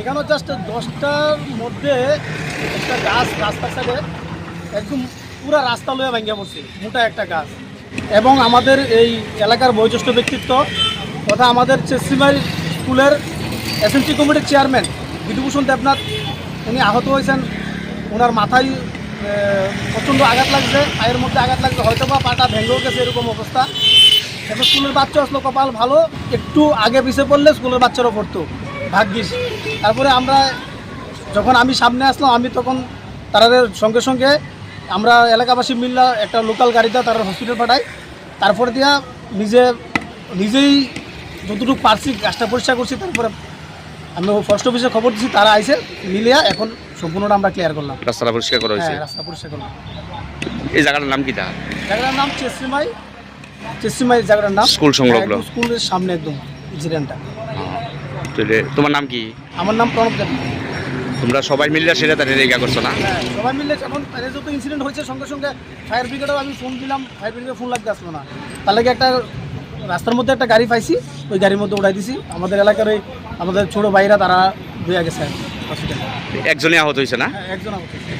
এখানে জাস্ট দশটার মধ্যে একটা গাছ, রাস্তার সাইডে একদম পুরা রাস্তা লয়ে ভেঙে পড়ছে, মোটা একটা গাছ। এবং আমাদের এই এলাকার বয়োজ্যেষ্ঠ ব্যক্তিত্ব তথা আমাদের চেসিমাই স্কুলের এসএমসি কমিটির চেয়ারম্যান বিধুভূষণ দেবনাথ উনি আহত হয়েছেন। ওনার মাথায় প্রচণ্ড আঘাত লাগছে। পায়ের মধ্যে আঘাত লাগছে। হয়তো বা পাটা ভেঙেও গেছে এরকম অবস্থা। এখন স্কুলের বাচ্চা আসলো কপাল ভালো, একটু আগে পিছিয়ে পড়লে স্কুলের বাচ্চারও পড়তো। ভাগ্যিস। তারপরে আমরা যখন আমি সামনে আসলাম, আমি তখন তাদের সঙ্গে সঙ্গে আমরা এলাকাবাসী মিল্লা একটা লোকাল গাড়িতে তারা হসপিটাল পাঠাই। তারপরে দিয়া নিজে, নিজেই যতটুকু পারছি গাছটা পরিষ্কার করছি। তারপরে আমি ফরেস্ট অফিসে খবর দিচ্ছি তারা আইসে মিলিয়া এখন সম্পূর্ণটা আমরা ক্লিয়ার করলাম। রাস্তাটা পরিষ্কার করা হয়েছে? হ্যাঁ রাস্তা পরিষ্কার করলাম। এই জায়গাটার নাম কি তা জায়গাটার নাম চেসিমাই। চেসিমাই জায়গাটার নাম স্কুল সংলগ্ন। স্কুলের সামনে একদম ইনসিডেন্টটা তোমার নাম কি? আমার নাম প্রণব দেব তোমরা সবাই মিলে সেটা তাদের রেগা করছ না? হ্যাঁ সবাই মিলে এর যত ইনসিডেন্ট হয়েছে সঙ্গে সঙ্গে ফায়ার ব্রিগেডেও আমি ফোন দিলাম ফায়ার ব্রিগেডে ফোন লাগতে আসলো না। তার লাগে একটা রাস্তার মধ্যে একটা গাড়ি পাইছি ওই গাড়ির মধ্যে উঠাই দিছি। আমাদের এলাকার ওই আমাদের ছোটো ভাইরা তারা হয়ে গেছে হসপিটালে একজনে আহত হয়েছে না? হ্যাঁ, একজন আহত হয়েছে।